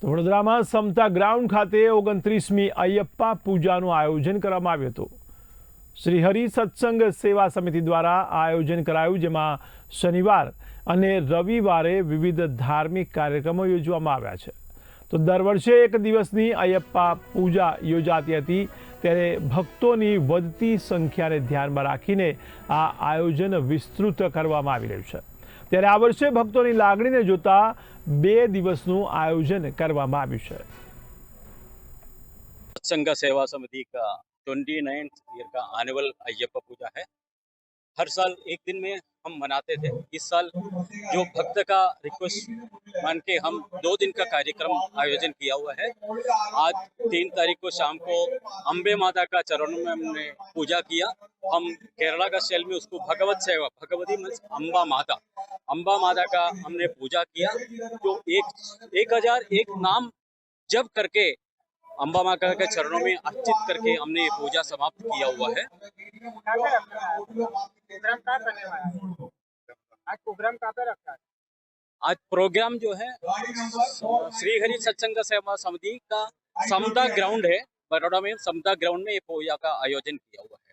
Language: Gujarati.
તો વડોદરામાં સમતા ગ્રાઉન્ડ ખાતે ઓગણત્રીસમી અયપ્પા પૂજાનું આયોજન કરવામાં આવ્યું હતું શ્રી હરિ સત્સંગ સેવા સમિતિ દ્વારા આ આયોજન કરાયું જેમાં શનિવાર અને રવિવારે વિવિધ ધાર્મિક કાર્યક્રમો યોજવામાં આવ્યા છે તો દર વર્ષે એક દિવસની અયપ્પા પૂજા યોજાતી હતી ત્યારે ભક્તોની વધતી સંખ્યાને ધ્યાનમાં રાખીને આ આયોજન વિસ્તૃત કરવામાં આવી રહ્યું છે તેરા વર્ષે ભક્તો ની લાગણી ને જોતા બે દિવસ નું આયોજન કરવા માં આવ્યું છે સંગા સેવા સમિતિ કા 29th ઈરકા એન્યુઅલ આય્યપ પૂજા હે દર સાલ એક દિન મેં હમ મનાતે થે ઇસ સાલ જો ભક્ત કા રિક્વેસ્ટ માન કે હમ દો દિન કા કાર્યક્રમ આયોજન કિયા હુઆ હે આજ 3 તારીખ કો શામ કો અંબે માતા કા ચરણો મેં હમ ને પૂજા કિયા હમ કેરલા કા સેલ મે ઉસકો ભાગવત સેવા ભગવતી અંબા માતા अम्बा माता का हमने पूजा किया जो एक एक हजार एक नाम जब करके अम्बा माता के चरणों में अर्चित करके हमने ये पूजा समाप्त किया हुआ है आज प्रोग्राम जो है श्री हरि सत्संग सेवा समिति का समता ग्राउंड है बड़ोड़ा में समता ग्राउंड में ये पूजा का आयोजन किया हुआ है